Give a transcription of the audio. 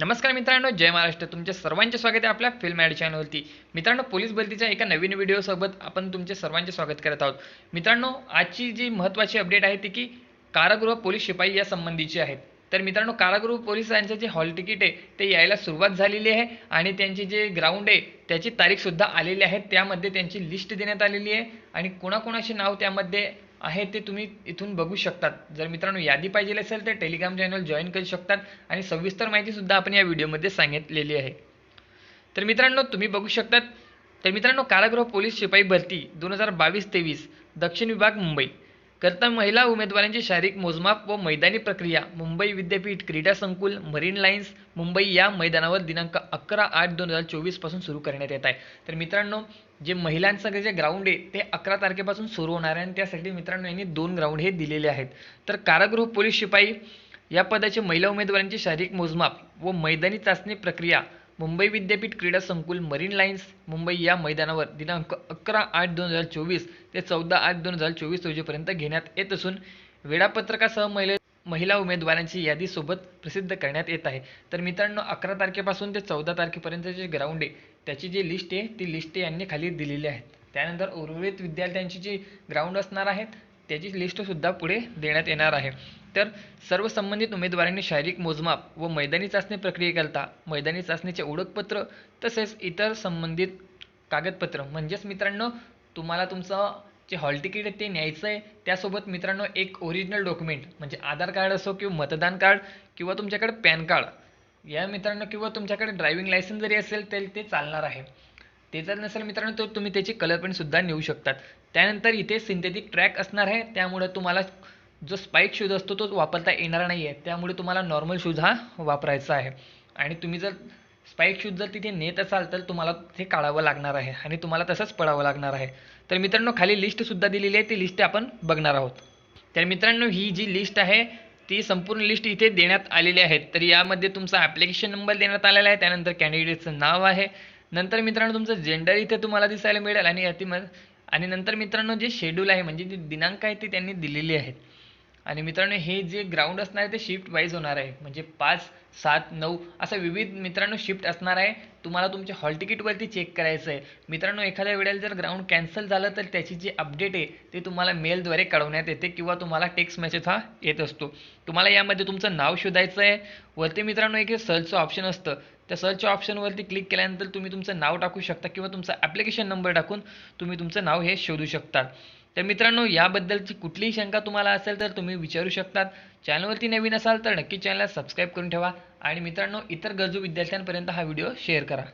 नमस्कार मित्रांनो जय महाराष्ट्र. तुमचे सर्वांचे स्वागत आहे आपल्या फिल्म ॲड चॅनलवरती मित्रांनो पोलीस भरतीच्या एका नवीन व्हिडिओसोबत आपण तुमचे सर्वांचे स्वागत करत आहोत. मित्रांनो आजची जी महत्त्वाची अपडेट आहे ती की कारागृह पोलीस शिपाई या संबंधीची आहेत तर मित्रांनो कारागृह पोलिसांचे जे हॉल तिकीट आहे ते यायला सुरुवात झालेली आहे आणि त्यांचे जे ग्राउंड आहे त्याची तारीखसुद्धा आलेली आहे. त्यामध्ये त्यांची लिस्ट देण्यात आलेली आहे आणि कोणाकोणाचे नाव त्यामध्ये आहे ते तुम्ही इथून बघू शकतात. जर मित्रांनो यादी पाहिजे असेल तर टेलिग्राम चॅनल जॉईन करू शकतात आणि सविस्तर माहितीसुद्धा आपण या व्हिडिओमध्ये सांगितलेली आहे. तर मित्रांनो तुम्ही बघू शकतात. तर मित्रांनो कारागृह पोलीस शिपाई भरती दोन हजार बावीस तेवीस दक्षिण विभाग मुंबई. करता महिला उमेदवारांची शारीरिक मोजमाप व मैदानी प्रक्रिया मुंबई विद्यापीठ क्रीडा संकुल मरीन लाईन्स मुंबई या मैदानावर दिनांक अकरा आठ दोन हजार चोवीसपासून सुरू करण्यात येत आहे. तर मित्रांनो जे महिलांचं जे ग्राउंड आहे ते अकरा तारखेपासून सुरू होणार आहे आणि त्यासाठी मित्रांनो यांनी दोन ग्राउंड हे दिलेले आहेत. तर कारागृह पोलीस शिपाई या पदाचे महिला उमेदवारांची शारीरिक मोजमाप व मैदानी चाचणी प्रक्रिया मुंबई विद्यापीठ क्रीडा संकुल मरीन लाईन्स मुंबई या मैदानावर दिनांक अकरा आठ दोन हजार चोवीस ते चौदा आठ दोन हजार चोवीस रोजीपर्यंत घेण्यात येत असून वेळापत्रकासह महिला महिला उमेदवारांची यादी सोबत प्रसिद्ध करण्यात येत आहे. तर मित्रांनो अकरा तारखेपासून ते चौदा तारखेपर्यंत जे ग्राउंड आहे त्याची जी लिस्ट आहे ती लिस्ट यांनी खाली दिलेली आहे. त्यानंतर उर्वरित विद्यार्थ्यांची जी ग्राउंड असणार आहेत त्याची लिस्टसुद्धा पुढे देण्यात येणार आहे. तर सर्व संबंधित उमेदवारांनी शारीरिक मोजमाप व मैदानी चाचणी प्रक्रियेकरता मैदानी चाचणीचे ओळखपत्र तसेच इतर संबंधित कागदपत्र. म्हणजेच मित्रांनो तुम्हाला तुमचं जे हॉल तिकीट आहे ते न्यायचं आहे. त्यासोबत मित्रांनो एक ओरिजिनल डॉक्युमेंट म्हणजे आधार कार्ड असो किंवा मतदान कार्ड किंवा तुमच्याकडे पॅन कार्ड. या मित्रांनो किंवा तुमच्याकडे ड्रायव्हिंग लायसन्स जरी असेल तर ते चालणार आहे. ते जर नसेल मित्रांनो तर तुम्ही त्याची कलर प्रिंटसुद्धा नेऊ शकतात. त्यानंतर इथे सिंथेटिक ट्रॅक असणार आहे. त्यामुळे तुम्हाला जो स्पाईक शूज असतो तो वापरता येणार नाही आहे त्यामुळे तुम्हाला नॉर्मल शूज हा वापरायचा आहे. आणि तुम्ही जर स्पाईक शूज जर तिथे नेत असाल तर तुम्हाला ते काढावं लागणार आहे आणि तुम्हाला तसंच पडावं लागणार आहे. तर मित्रांनो खाली लिस्टसुद्धा दिलेली आहे. ती लिस्ट आपण बघणार आहोत. तर मित्रांनो ही जी लिस्ट आहे ती संपूर्ण लिस्ट इथे देण्यात आलेली आहे. तर यामध्ये तुमचा ॲप्लिकेशन नंबर देण्यात आलेला आहे. त्यानंतर कॅन्डिडेटचं नाव आहे. नंतर मित्रांनो तुमचं जेंडर इथे तुम्हाला दिसायला मिळेल आणि याती आणि नंतर मित्रांनो जे शेड्यूल आहे म्हणजे जे दिनांक आहे ते त्यांनी दिलेली आहेत. आणि मित्रांनो हे जे ग्राउंड असणार आहे ते शिफ्ट वाईज होणार आहे. म्हणजे पाच सात नऊ असं विविध मित्रांनो शिफ्ट असणार आहे. तुम्हाला तुमच्या हॉल तिकीटवरती चेक करायचं आहे मित्रांनो एखाद्या वेळेला जर ग्राउंड कॅन्सल झालं तर त्याची जी अपडेट आहे ते तुम्हाला मेलद्वारे कळवण्यात येते किंवा तुम्हाला टेक्स्ट मेसेज हा येत असतो. तुम्हाला यामध्ये तुमचं नाव शोधायचं आहे. वरती मित्रांनो एक सर्चचं ऑप्शन असतं. त्या सर्चच्या ऑप्शनवरती क्लिक केल्यानंतर तुम्ही तुमचं नाव टाकू शकता किंवा तुमचा ॲप्लिकेशन नंबर टाकून तुम्ही तुमचं नाव हे शोधू शकता. तर मित्रांनो याबद्दलची कुठलीही शंका तुम्हाला असेल तर तुम्ही विचारू शकतात. चॅनलवरती नवीन असाल तर नक्की चॅनलला सबस्क्राईब करून ठेवा. आणि मित्रांनो इतर गरजू विद्यार्थ्यांपर्यंत हा व्हिडिओ शेअर करा.